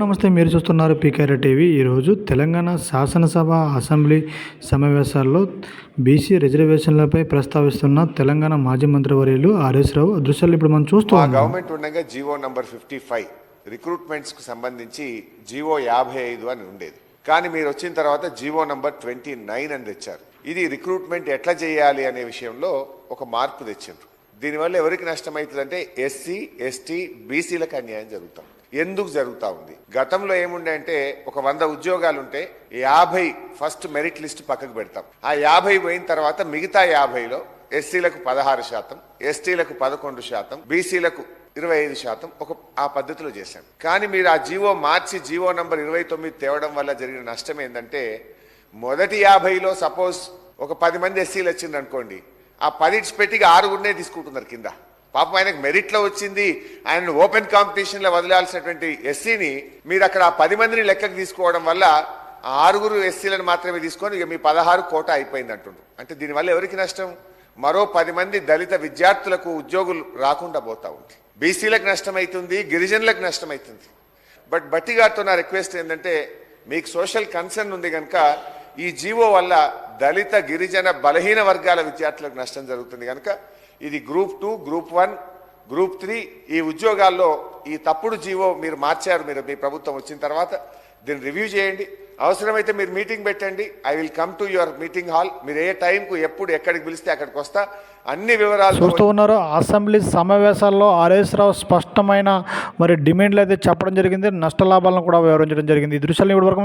నమస్తే మీరు చూస్తున్నారు పీకేఆర్ టీవీ. ఈరోజు తెలంగాణ శాసనసభ అసెంబ్లీ సమావేశాల్లో బీసీ రిజర్వేషన్లపై ప్రస్తావిస్తున్న తెలంగాణ మాజీ మంత్రివర్యులు ఆర్ఎస్ రావు దృశ్యాలు ఇప్పుడు మనం చూస్తూ గవర్నమెంట్ ఉండగా జీవో నంబర్ ఫిఫ్టీ ఫైవ్ రిక్రూట్మెంట్స్కు సంబంధించి జీవో యాభై ఐదు అని ఉండేది. కానీ మీరు వచ్చిన తర్వాత జీవో నంబర్ ట్వంటీ నైన్ అని తెచ్చారు. ఇది రిక్రూట్మెంట్ ఎట్లా చేయాలి అనే విషయంలో ఒక మార్పు తెచ్చిండ్రు. దీనివల్ల ఎవరికి నష్టమవుతుందంటే ఎస్సీ ఎస్టీ బీసీలకు అన్యాయం జరుగుతాం. ఎందుకు జరుగుతా ఉంది? గతంలో ఏముండే అంటే ఒక వంద ఉద్యోగాలు ఉంటే యాభై ఫస్ట్ మెరిట్ లిస్ట్ పక్కకు పెడతాం. ఆ యాభై పోయిన తర్వాత మిగతా యాభైలో ఎస్సీలకు పదహారు శాతం ఎస్టీలకు పదకొండు శాతం బీసీలకు ఇరవై ఐదు శాతం ఒక ఆ పద్ధతిలో చేశాం. కానీ మీరు ఆ జీవో మార్చి జీవో నంబర్ ఇరవై తొమ్మిది తేవడం వల్ల జరిగిన నష్టం ఏంటంటే మొదటి యాభైలో సపోజ్ ఒక పది మంది ఎస్సీలు వచ్చింది అనుకోండి ఆ పది పెట్టి ఆరుగురినే తీసుకుంటున్నారు కింద. పాపం ఆయనకు మెరిట్లో వచ్చింది. ఆయనను ఓపెన్ కాంపిటీషన్లో వదిలాల్సినటువంటి ఎస్సీని మీరు అక్కడ ఆ పది మందిని లెక్కకు తీసుకోవడం వల్ల ఆ ఆరుగురు ఎస్సీలను మాత్రమే తీసుకొని ఇక మీ పదహారు కోట అయిపోయింది అంటుండ్రు అంటే దీనివల్ల ఎవరికి నష్టం? మరో పది మంది దళిత విద్యార్థులకు ఉద్యోగులు రాకుండా పోతా ఉంది. బీసీలకు నష్టమవుతుంది గిరిజనులకు నష్టమవుతుంది బట్ బట్టి గారితో నా రిక్వెస్ట్ ఏంటంటే మీకు సోషల్ కన్సర్న్ ఉంది కనుక ఈ జీవో వల్ల దళిత గిరిజన బలహీన వర్గాల విద్యార్థులకు నష్టం జరుగుతుంది కనుక ఇది group two group one group three. ఈ ఉద్యోగాల్లో ఈ తప్పుడు జీవో మీరు మార్చారు మీరు మీ ప్రభుత్వం వచ్చిన తర్వాత. దీన్ని రివ్యూ చేయండి. అవసరమైతే మీరు మీటింగ్ పెట్టండి. I will come to your meeting hall. మీరు ఏ టైంకు ఎప్పుడు ఎక్కడికి పిలిస్తే అక్కడికి వస్తా. అన్ని వివరాలు చూస్తూ ఉన్నారు. అసెంబ్లీ సమావేశాల్లో ఆర్ఎస్ రావు స్పష్టమైన మరి డిమాండ్లు అయితే చెప్పడం జరిగింది. నష్ట లాభాలను కూడా వివరించడం జరిగింది. ఈ దృశ్యాలను ఇప్పటివరకు